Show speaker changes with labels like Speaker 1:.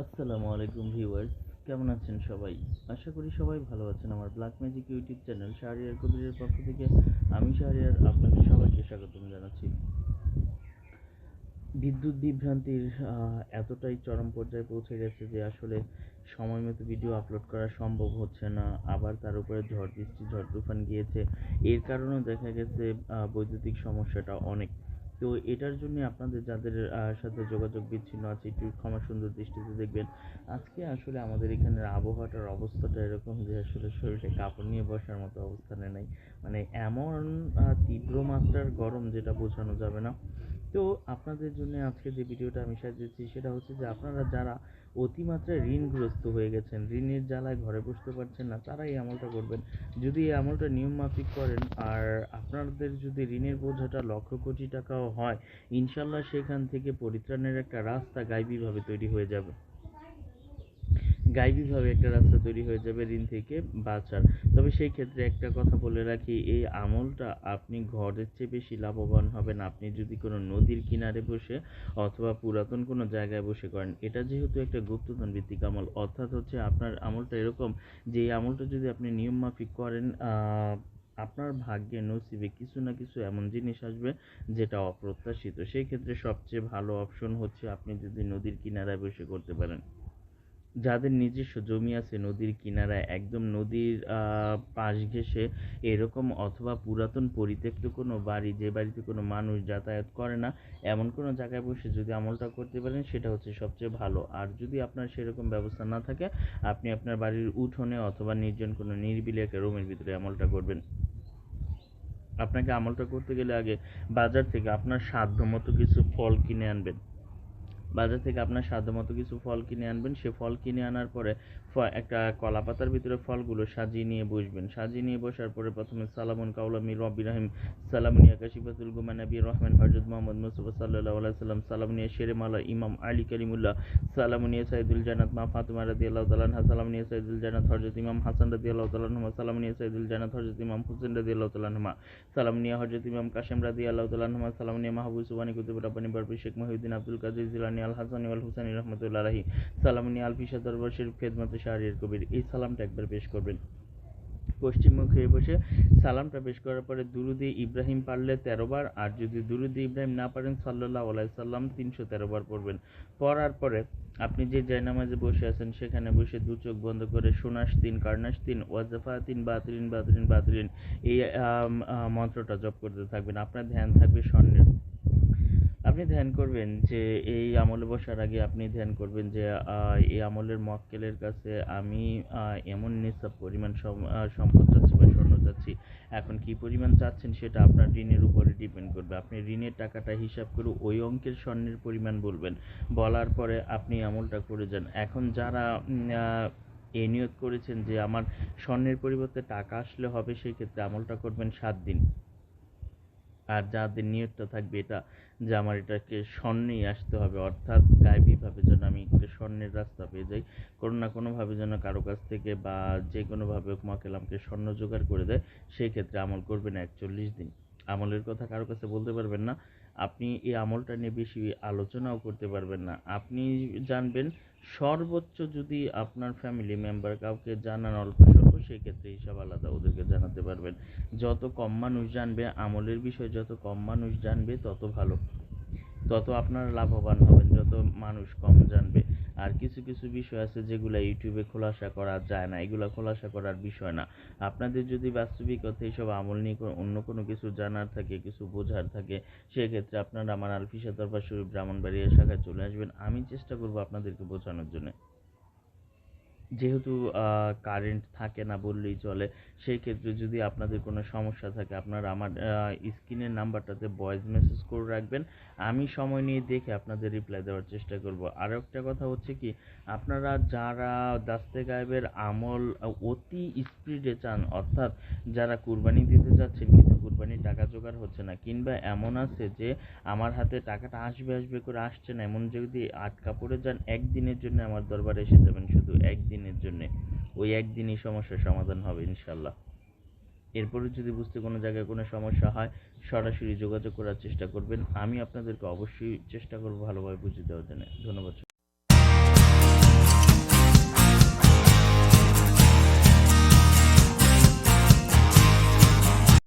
Speaker 1: আলাইকুম ভিউয়ার্স, কেমন আছেন সবাই? আশা করি সবাই ভালো আছেন। আমার black magic YouTube channel Shahriar কবিরের পক্ষ থেকে আমি শাহরিয়ার আপনাদের সবাইকে স্বাগতম জানাচ্ছি। বিদ্যুৎ বিভ্রান্তির এতটাই চরম পর্যায়ে পৌঁছে গেছে যে আসলে সময় মতো ভিডিও আপলোড করা সম্ভব হচ্ছে না। আবার তার উপরে ঝড় বৃষ্টি, ঝড় তুফান গিয়েছে। এর কারণেও দেখা গেছে বৈদ্যুতিক সমস্যাটা অনেক। তো এটার জন্য আপনাদের যাদের সাথে যোগাযোগ বিচ্ছিন্ন আছে, একটু ক্ষমা সুন্দর দৃষ্টিতে দেখবেন। আজকে আসলে আমাদের এখানের আবহাওয়াটার অবস্থাটা এরকম যে আসলে শরীরে কাপড় নিয়ে বসার মতো অবস্থানে নাই। মানে এমন তীব্র মাত্রার গরম যেটা বোঝানো যাবে না। তো আপনাদের জন্য আজকে যে ভিডিওটা আমি সাজিয়েছি, সেটা হচ্ছে যে আপনারা যারা অতিমাত্রায় ঋণগ্রস্ত হয়ে গেছেন, ঋণের জ্বালায় ঘরে বসতে পারছেন না তারা এই আমলটা করবেন। যদি এই আমলটা নিয়ম মাফিক করেন আর আপনাদের যদি ঋণের বোঝাটা লক্ষ কোটি টাকাও হয়, ইনশাল্লাহ সেখান থেকে পরিত্রাণের একটা রাস্তা গাইবীভাবে তৈরি হয়ে যাবে। গাইবীভাবে একটা রাস্তা তৈরি হয়ে যাবে ঋণ থেকে বাঁচার। তবে সেই ক্ষেত্রে একটা কথা বলে রাখি, এই আমলটা আপনি ঘরের চেয়ে বেশি লাভবান হবেন। আপনি যদি কোনো নদীর কিনারে বসে অথবা পুরাতন কোনো জায়গায় বসে করেন, এটা যেহেতু একটা গুপ্তধন ভিত্তিক আমল, অর্থাৎ হচ্ছে আপনার আমলটা এরকম যে এই আমলটা যদি আপনি নিয়ম মাফিক করেন আপনার ভাগ্যে নসিবে কিছু না কিছু এমন জিনিস আসবে যেটা অপ্রত্যাশিত। সেই ক্ষেত্রে সবচেয়ে ভালো অপশন হচ্ছে আপনি যদি নদীর কিনারায় বসে করতে পারেন। যাদের নিজস্ব জমি আছে নদীর কিনারায় একদম নদীর পাশ ঘেঁষে এরকম অথবা পুরাতন পরিত্যক্ত কোনো বাড়ি, যে বাড়িতে কোনো মানুষ যাতায়াত করে না, এমন কোনো জায়গায় বসে যদি আমলটা করতে পারেন, সেটা হচ্ছে সবচেয়ে ভালো। আর যদি আপনার সেরকম ব্যবস্থা না থাকে, আপনি আপনার বাড়ির উঠোনে অথবা নির্জন কোনো নিরিবিলি একটা রুমের ভিতরে আমলটা করবেন। আপনাকে আমলটা করতে গেলে আগে বাজার থেকে আপনার সাধ্য মতো কিছু ফল কিনে আনবেন। বাজার থেকে আপনার সাধ্যমতো কিছু ফল কিনে আনবেন। সে ফল কিনে আনার পরে একটা কলা পাতার ভিতরে ফলগুলো সাজিয়ে নিয়ে বসবেন। সাজিয়ে নিয়ে বসার পরে প্রথমে সালামুন কাউলামি রব্বি রাহিম, সালামুন ইয়াকাশিফাতুল গুমান নবী রহমান হজরত মোহাম্মদ মুস্তফা সাল্লাল্লাহু আলাইহি সাল্লাম সালামুনিয়া শেরে মালা ইমাম আলী কালিমুল্লাহ সালামুনিয়া সাইদুল জান্নাত মা ফাতিমা রাদিয়াল্লাহু তাআলা আনহা সালামুনিয়া সাইদুল জান্নাত হযরত ইমাম হাসান রাদিয়াল্লাহু তাআলা আনহু সালামুনিয়া সাইদুল জান্নাত হজরত ইমাম হুসেন রাদিয়াল্লাহু তাআলা আনহু সালামুনিয়া হযরত ইমাম কাসেম রাদিয়াল্লাহু তাআলা আনহু সালামুনিয়া মাহবুব সুবহানি কুতুব রাব্বানি বারবি শেখ মহিউদ্দিন আব্দুল কাদের জিলানী আল হাসানি ওয়াল হুসাইনি রাহমাতুল্লাহ আলাইহি। সালামুনিয়া আল ফিশা দরবার শরীফ খেদমতে শাহরিয়ার কবির। এই সালামটা একবার পেশ করবেন। পশ্চিমমুখে বসে সালামটা পেশ করার পরে দুরুদি ইব্রাহিম পারলে বার, আর যদি দুরুদি ইব্রাহিম না পারেন, সাল্লাল্লাহু আলাইহি সাল্লাম তিনশো বার পড়বেন। পড়ার পরে আপনি যে জায়নামাজে বসে আছেন, সেখানে বসে দু চোখ বন্ধ করে সোনাস তিন, কার্নাস তিন, ওয়াজাফা তিন বাতরিন বাতরিন বাতরিন এই মন্ত্রটা জপ করতে থাকবেন। আপনার ধ্যান থাকবে স্বর্ণের। আপনি ধ্যান করবেন যে, এই আমলে বসার আগে আপনি ধ্যান করবেন যে এই আমলের মক্কেলের কাছে আমি এমন নিসাব পরিমাণ সম্পদ চাচ্ছি বা স্বর্ণ চাচ্ছি এখন কি পরিমাণ চাচ্ছেন সেটা আপনার ঋণের উপরে ডিপেন্ড করবে। আপনি ঋণের টাকাটা হিসাব করে ওই অঙ্কের স্বর্ণের পরিমাণ বলবেন। বলার পরে আপনি আমলটা করে যান। এখন যারা এই নিয়ত করেছেন যে, আমার স্বর্ণের পরিবর্তে টাকা আসলে হবে সেই ক্ষেত্রে আমলটা করবেন সাত দিন। আর যাদের নিয়তটা থাকবে এটা যে আমার এটাকে স্বর্ণেই আসতে হবে। অর্থাৎ গায়েবীভাবে যেন আমি একটু স্বর্ণের রাস্তা পেয়ে যাই। কোনো না কোনোভাবে যেন কারও কাছ থেকে বা যে কোনোভাবে মা আমাকে স্বর্ণ জোগাড় করে দেয়, সেই ক্ষেত্রে আমল করবেন একচল্লিশ দিন। আমলের কথা কারও কাছে বলতে পারবেন না। আপনি এই আমলটা নিয়ে বেশি আলোচনাও করতে পারবেন না। আপনি জানবেন, সর্বোচ্চ যদি আপনার ফ্যামিলি মেম্বার কাউকে জানান অল্প স্বল্প, সেক্ষেত্রে হিসাব আলাদা ওদেরকে জানাতে পারবেন। যত কম মানুষ জানবে, আমলের বিষয়ে যত কম মানুষ জানবে, তত ভালো। তত আপনারা লাভবান হবেন, যত মানুষ কম জানবে। আর কিছু কিছু বিষয় আছে যেগুলো ইউটিউবে খোলাসা করা যায় না। এগুলো খোলাসা করার বিষয় না। আপনাদের যদি বাস্তবিক বাস্তবিকতা এইসব আমল নিয়ে অন্য কোনো কিছু জানার থাকে, কিছু বোঝার থাকে, সেক্ষেত্রে আপনারা আমার আলফিসা দরবার শরীফ ব্রাহ্মণবাড়িয়া শাখায় চলে আসবেন। আমি চেষ্টা করব আপনাদেরকে বোঝানোর জন্য। যেহেতু কারেন্ট থাকে না বললেই চলে সেই ক্ষেত্রে যদি আপনাদের কোনো সমস্যা থাকে, আপনারা আমার স্ক্রিনের নাম্বারটাতে ভয়েস মেসেজ করে রাখবেন। আমি সময় নিয়ে দেখে আপনাদের রিপ্লাই দেওয়ার চেষ্টা করব। আর একটা কথা হচ্ছে কি, আপনারা যারা দাস্তে গায়েবের আমল অতি স্পিডে চান, অর্থাৎ যারা কুরবানি দিতে চাচ্ছেন, কিন্তু কুরবানির টাকা জোগাড় হচ্ছে না, কিংবা এমন আছে যে আমার হাতে টাকাটা আসবে আসবে করে আসছে না, এমন যদি আটকা পড়ে যান, একদিনের জন্য আমার দরবারে এসে যাবেন শুধু একদিনের জন্য। ওই একদিনই সমস্যার সমাধান হবে ইনশাল্লাহ এরপরে যদি বুঝতে কোনো জায়গায় কোনো সমস্যা হয়, সরাসরি যোগাযোগ করার চেষ্টা করবেন। আমি আপনাদেরকে অবশ্যই চেষ্টা করব ভালোভাবে বুঝিয়ে দেওয়ার জন্য। ধন্যবাদ।